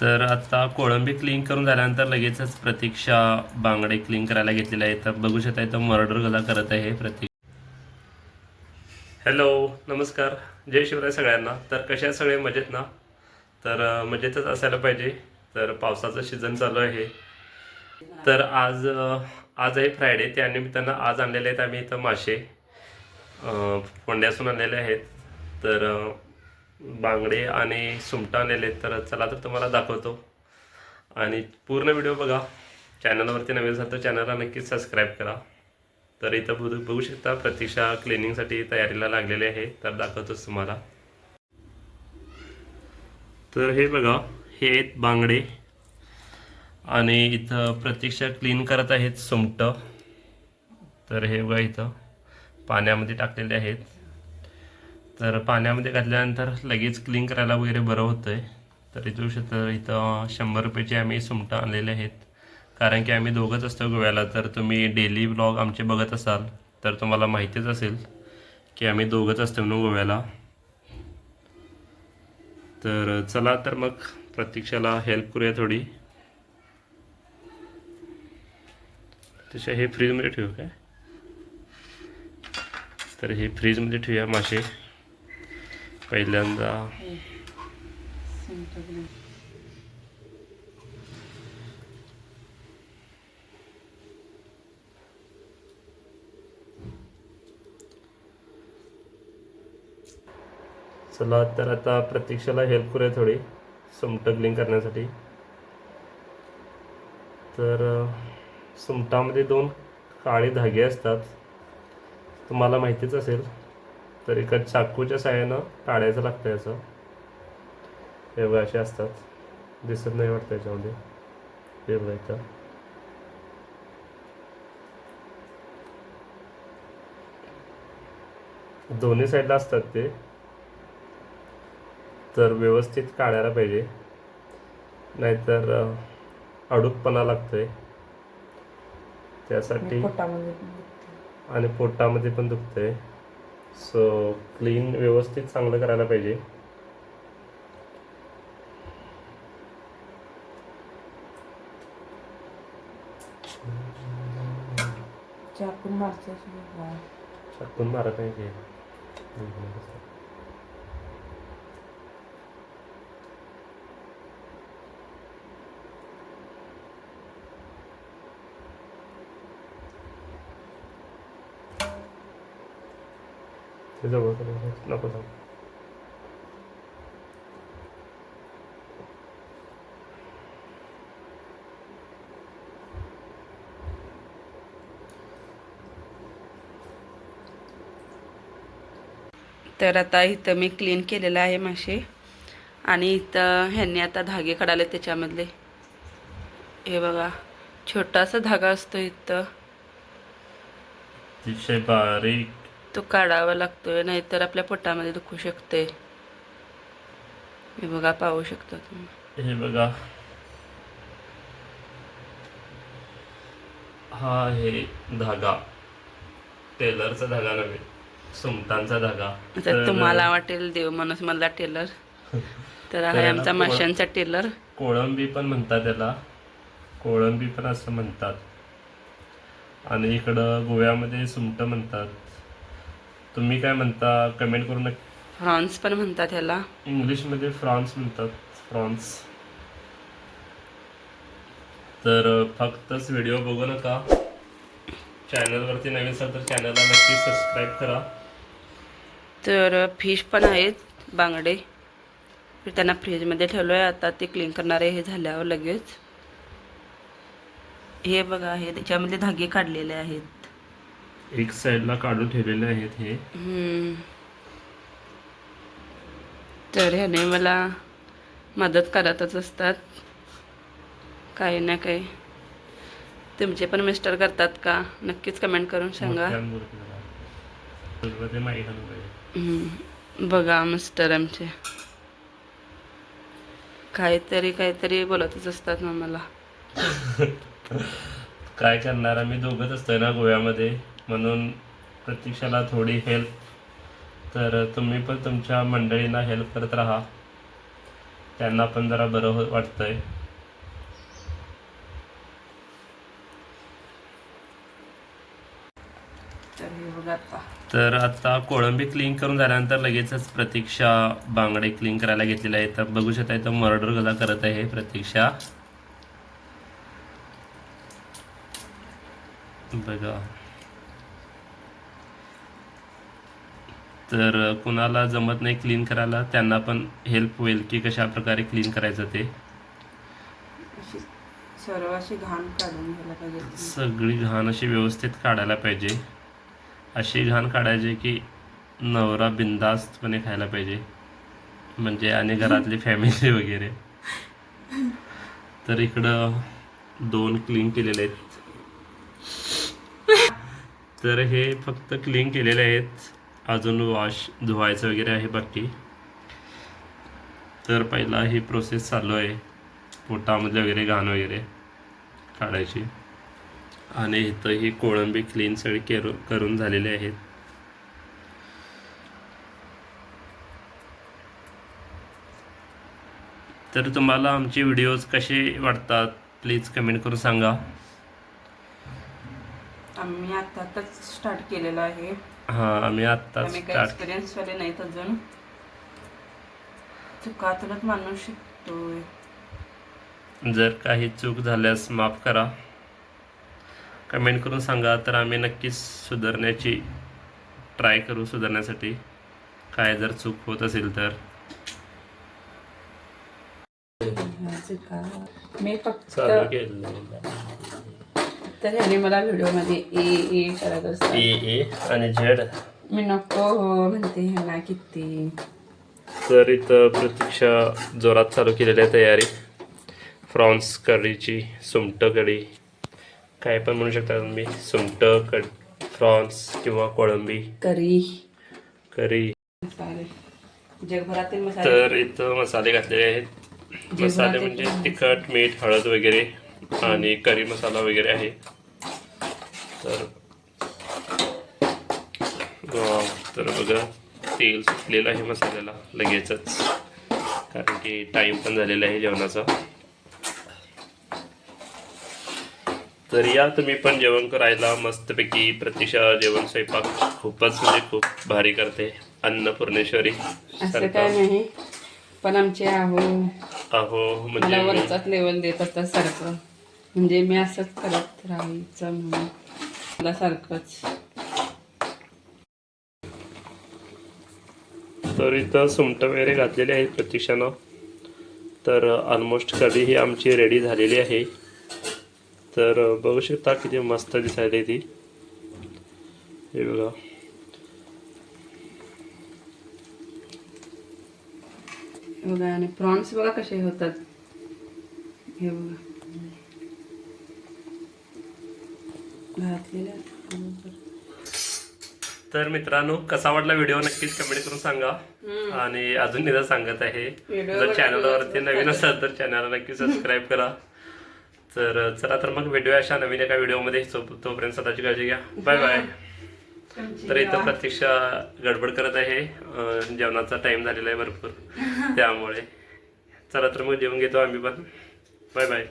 तर आता. कोळंबी क्लीन करून झाल्यानंतर लगेचच प्रतीक्षा बांगडे क्लीन करायला घेतलेले आहे तर बघू शकता इथं मर्डर गला करत आहे प्रतीक हॅलो नमस्कार. जय शिवराय सगळ्यांना. तर कशा सगळे? मजेत ना? तर मजेतच असायला पाहिजे. तर पावसाचं सीझन चालू आहे. तर आज आज आहे फ्रायडे त्यानिमित्तानं आज आणलेले आहेत आम्ही इथं मासे. फोंड्यासून आणलेले आहेत. तर बांगडे आणि सुमटा आणलेले आहेत तर चला तर तुम्हाला दाखवतो. आणि पूर्ण व्हिडिओ बघा. चॅनलवरती नवीन असाल तर चॅनलला नक्कीच सबस्क्राईब करा. तर इथं बघू बघू शकता प्रतीक्षा क्लिनिंगसाठी तयारीला लागलेले आहे तर दाखवतोच तुम्हाला. तर हे बघा हे आहेत बांगडे. आणि इथं प्रतीक्षा क्लीन करत आहेत सुमटं तर हे बघा इथं पाण्यामध्ये टाकलेले आहेत. तर पाण्यामध्ये घातल्यानंतर लगेच क्लीन करायला वगैरे बरं होतं आहे तर इथू शकतं इथं शंभर रुपयाचे आम्ही सुमटं आणलेले आहेत. कारण की आम्ही दोघंच असतो गोव्याला तर तुम्ही डेली ब्लॉग आमचे बघत असाल तर तुम्हाला माहितीच असेल की आम्ही दोघंच असतो म्हणून गोव्याला. तर चला तर मग प्रतीक्षाला हेल्प करूया थोडी. तशा हे फ्रीजमध्ये ठेवू काय? तर हे फ्रीजमध्ये ठेवूया मासे. पहिल्यांदा. चला तर आता प्रतीक्षाला हेल्प करूया थोडी सुमट करण्यासाठी. तर सुमटामध्ये दोन काळे धागे असतात. तुम्हाला माहितीच असेल तर एका चाकूच्या साह्यानं काढायचं लागतं याचं हे बघा असे असतात. दिसत नाही वाटतं याच्यामध्ये. हे बघा इथं. दोन्ही साईडला असतात ते. तर व्यवस्थित काढायला पाहिजे. नाहीतर अडूकपणा लागतोय. त्यासाठी. आणि पोटामध्ये पण दुखतंय. सो क्लीन व्यवस्थित चांगलं करायला पाहिजे. चाकून मारते नाही ते जवळ करायचं. नको जाऊ. तर आता इथं मी क्लीन केलेलं आहे मासे. आणि इथं ह्यांनी आता धागे काढाले त्याच्यामधले. हे बघा छोटासा धागा असतो इथं. अतिशय बारीक तो काढावा लागतोय नाहीतर आपल्या पोटामध्ये दुखू शकते. हे बघा पाहू शकता तुम्ही. हे बघा. हा आहे धागा. टेलरचा धागा नव्हे सुमटांचा धागा. आता तुम्हाला वाटेल देव माणूस मला टेलर. तर हा आमचा माशांचा टेलर. कोळंबी पण म्हणतात त्याला. कोळंबी पण असं म्हणतात. आणि इकडं गोव्यामध्ये सुमट म्हणतात. तुम्ही काय म्हणता? कमेंट करून फ्रॉन्स पण म्हणतात ह्याला. इंग्लिशमध्ये फ्रान्स म्हणतात. फ्रान्स. तर फक्तच व्हिडिओ बघू नका. चॅनलवरती नवीन असाल तर चॅनलला नक्की सबस्क्राईब करा. तर फिश पण आहेत बांगडे. मी त्यांना फ्रीजमध्ये ठेवलो आहे आता ते क्लीन करणारे हे झाल्यावर लगेच. हे बघा हे त्याच्यामधले धागे काढलेले आहेत. एक साईडला काढून ठेवलेले आहेत हे. तर ह्याने मला मदत करतच असतात. काही ना काही. तुमचे पण मिस्टर करतात का? नक्कीच कमेंट करून सांगा. बघा. मिस्टर आमचे. काहीतरी काहीतरी बोलतच असतात मला. काय करणार आम्ही? दोघंच असतोय ना गोव्यामध्ये. म्हणून प्रतीक्षाला थोडी हेल्प तर तुम्ही पण तुमच्या मंडळींना हेल्प करत राहा. त्यांना पण जरा बरं हो- वाटतंय. तर बघा आता. तर आता कोळंबी क्लीन करून झाल्यानंतर लगेचच प्रतीक्षा बांगडे क्लीन करायला घेतलेले आहे. तर बघू शकता इथं मर्डर गला करत आहे प्रतीक्षा. बघा. तर कुणाला जमत नाही क्लीन करायला त्यांना पण हेल्प होईल की कशा प्रकारे क्लीन करायचं ते. सर्व अशी घाण काढून घ्यायला पाहिजे. सगळी घाण अशी व्यवस्थित काढायला पाहिजे. अशी घाण काढायची की नवरा बिंदास्तपणे खायला पाहिजे. म्हणजे आणि घरातली फॅमिली वगैरे. तर इकडं दोन क्लीन केलेले आहेत. तर हे फक्त क्लीन केलेले आहेत. अजून वॉश धुवायचं वगैरे आहे बाकी. तर पहिला ही प्रोसेस चालू आहे. पोटामधले वगैरे घाण वगैरे काढायची. आणि इथं ही कोळंबी क्लीन सगळी केरू करून झालेली आहेत. तर तुम्हाला आमचे व्हिडिओज कसे वाटतात प्लीज कमेंट करून सांगा. आम्ही आत्ताच आताच स्टार्ट केलेलं आहे. हां आम्ही आत्ताच आम्ही स्टार्ट एक्सपिरियन्स वाले नाहीत अजून. चुका तुलत माणूस शिकतोय. जर काही चूक झाल्यास माफ करा. कमेंट करून सांगा तर आम्ही नक्कीच सुधारण्याची ट्राय करू सुधारण्यासाठी. काय जर चूक होत असेल तर. मी फक्त चालू केलं तर ह्याने मला व्हिडिओमध्ये ए ए करत असतात ए ए आणि झेड. मी नको हो म्हणते ह्यांना किती. तर इथं प्रतीक्षा जोरात चालू केलेली आहे तयारी. फ्रॉन्स कढीची सुमट कढी. काय पण म्हणू शकता तुम्ही. सुमट कढ फ्रॉन्स किंवा कोळंबी. करी. करी. मसाले. जगभरातील मसाले. तर इथं मसाले घातलेले आहेत. मसाले म्हणजे तिखट मीठ हळद वगैरे. आणि करी मसाला वगैरे आहे. तर तर बघा तेल सुटलेलं आहे मसाल्याला लगेचच. कारण की टाईम पण झालेला आहे जेवणाचा. तर या तुम्ही पण जेवण करायला मस्तपैकी प्रतीक्षा जेवण स्वयंपाक खूपच म्हणजे खूप भारी करते. अन्नपूर्णेश्वरी असं. काय नाही. पण आमचे आहो अहो म्हणजे वरचाच लेवल देत असतात सारखं. म्हणजे मी असंच करत राहायचं म्हणून. मला सारखंच. तर इथं सुमटं वगैरे घातलेली आहेत प्रतीक्षानं. तर ऑलमोस्ट कढी ही आमची रेडी झालेली आहे. तर बघू शकता किती मस्त दिसायला ती. हे बघा. बघा आणि प्रॉन्स बघा कसे होतात. हे बघा. तर मित्रांनो कसा वाटला व्हिडिओ नक्कीच कमेंट करून सांगा. आणि अजून एकदा सांगत आहे जर चॅनलवरती नवीन असाल तर चॅनलला नक्की सबस्क्राईब करा. तर चला तर मग भेटूया अशा नवीन एका व्हिडिओमध्ये तो- तोपर्यंत स्वतःची काळजी घ्या. बाय बाय तर इथं प्रतीक्षा गडबड करत आहे. जेवणाचा टाइम झालेला आहे भरपूर. त्यामुळे. चला तर मग जेवण घेतो आम्ही पण. Bye bye